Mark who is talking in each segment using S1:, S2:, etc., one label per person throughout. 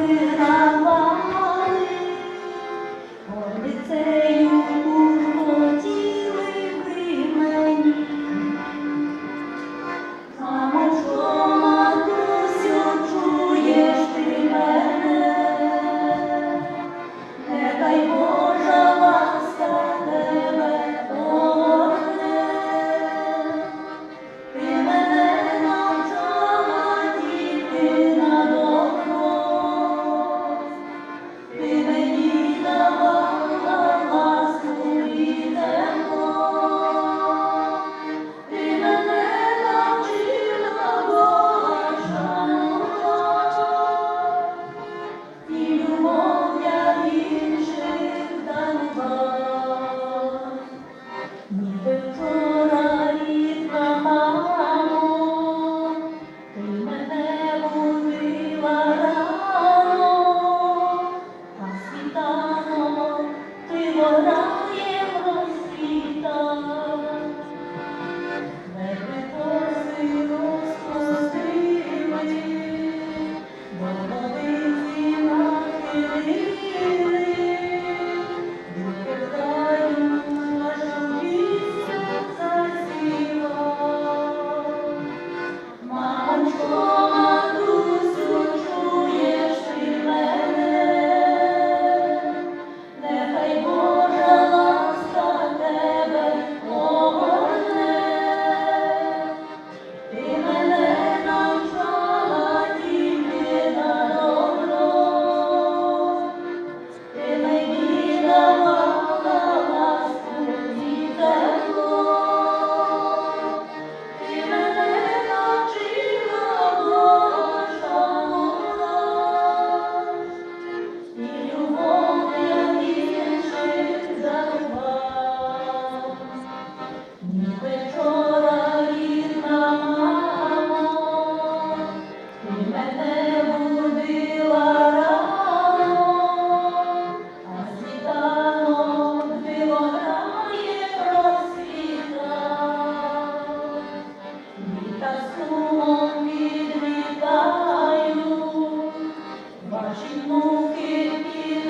S1: Amen.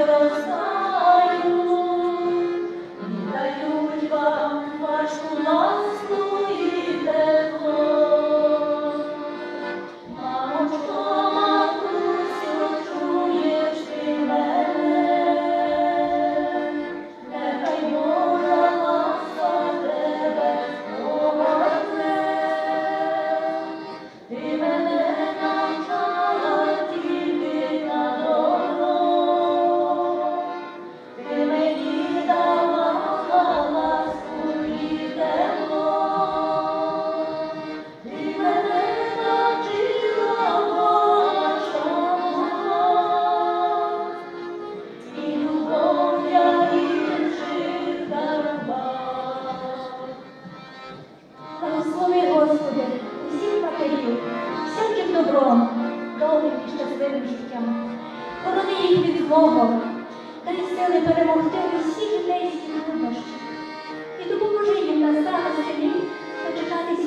S1: Thank you.
S2: щасливим життям. Корони їх від вогонь, та й сили перемогти усіх людей, всіх немощів. І допоможи їм на самому землі дочекатися